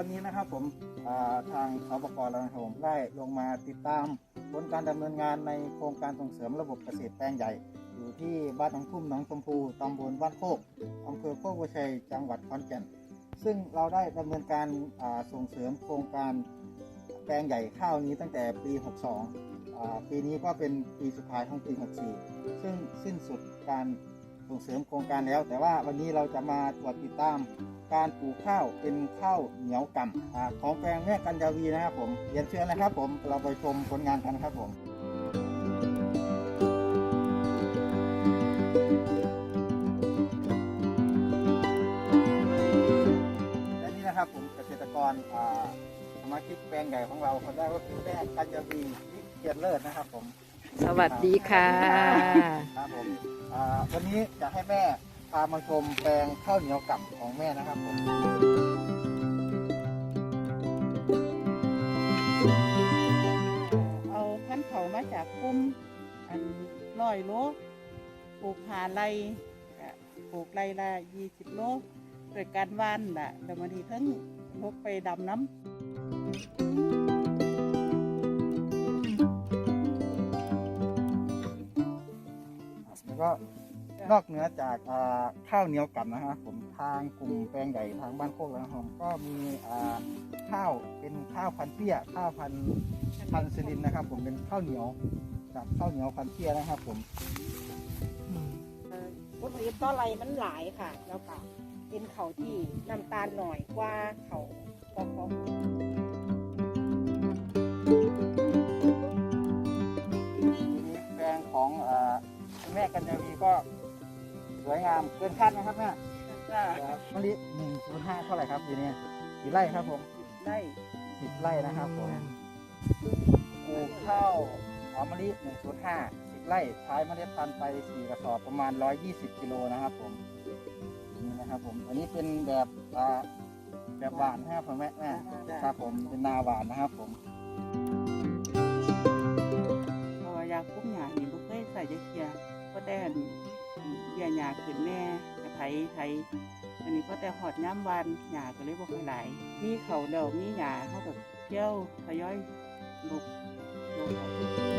วันนี้นะครับผมทางสบกเรานะครับผมได้ลงมาติดตามผลการดำเนินงานในโครงการส่งเสริมระบบเกษตรแปลงใหญ่ อยู่ที่บ้านหนองทุ่มหนองชมพูตำบลบ้านโคกอำเภอโคกวัวชัยจังหวัดขอนแก่น ซึ่งเราได้ดำเนินการาส่งเสริมโครงการแปลงใหญ่ข้าวนี้ตั้งแต่ปี 62 ปีนี้ก็เป็นปีสุดท้ายของปี 64 ซึ่งสิ้นสุดการ ส่งเสริมโครงการแล้ว แต่ว่าวันนี้เราจะมาตรวจติดตามการปลูกข้าวเป็นข้าวเหนียวกำอของแปลงแม่กัญญาวีนะครับผมเรียนเชิญนะครับผมเราไปชมผลงานกันครับผมและนี่นะครับผมเกษตรกรสมาชิกแปลงใหญ่ของเราคนแรกก็คือแม่กัญญาวีวิเกียรเลิศนะครับผม สวัสดีค่ะ ครับผมอ่าวันนี้จะให้แม่พามาชมแปลงข้าวเหนียวกำของแม่นะครับผมเอาพันธุ์เขามาจากกลุ่มอันร้อยโลปลูกหาไรก็ปลูกไรละยี่สิบโลโดยการว่านล่ะแต่มาทีทั้งพกไปดำน้แก็นอกเหนือจากข้าวเหนียวกำนะครับผมทางกลุ่มแปลงใหญ่ทางบ้านโคกแล้วนะครับผมก็มีข้าวเป็นข้าวพันเปี้ย ข้าวพันพันสลินนะครับ ผมเป็นข้าวเหนียวกับข้าวเหนียวพันเปี้ยนะครับ ผมผลผลิตต่อไรมันหลายค่ะ แล้วก็เป็นเขาที่น้ำตาลหน่อยกว่าเขา กัญญาวีก็สวยงามเกินคาดนะครับแม่ำจ้ะมะลิหนึ่งศูนย์ห้าเท่าไหร่ครับปีนี้กี่ไร่ครับผมได้สิบไร่นะครับผมปลูกข้าวหอมมะลิหนึ่งศูนย์ห้าสิบไร่ใช้เมล็ดพันธุ์ไปสี่กระสอบประมาณร้อยยี่สิบกิโลนะครับผมนี่นะครับผมอันนี้เป็นแบบอ่าแบบหวานนะครับผมแม่แม่ครับผมเป็นนาหวานนะครับผมเพราะว่ายาคุ้มหยานี่ลูกเคยใส่ยาเคีย ก็ได้อันเบี้ยหยาขึ้นแน่กระไถไถอันนี้ก็แต่หอดย้ำวันหยาก็เลยบ่ค่อยหลายมีเขาเดามีหยาเขาแบบเที่ยวทยอยลุกลูก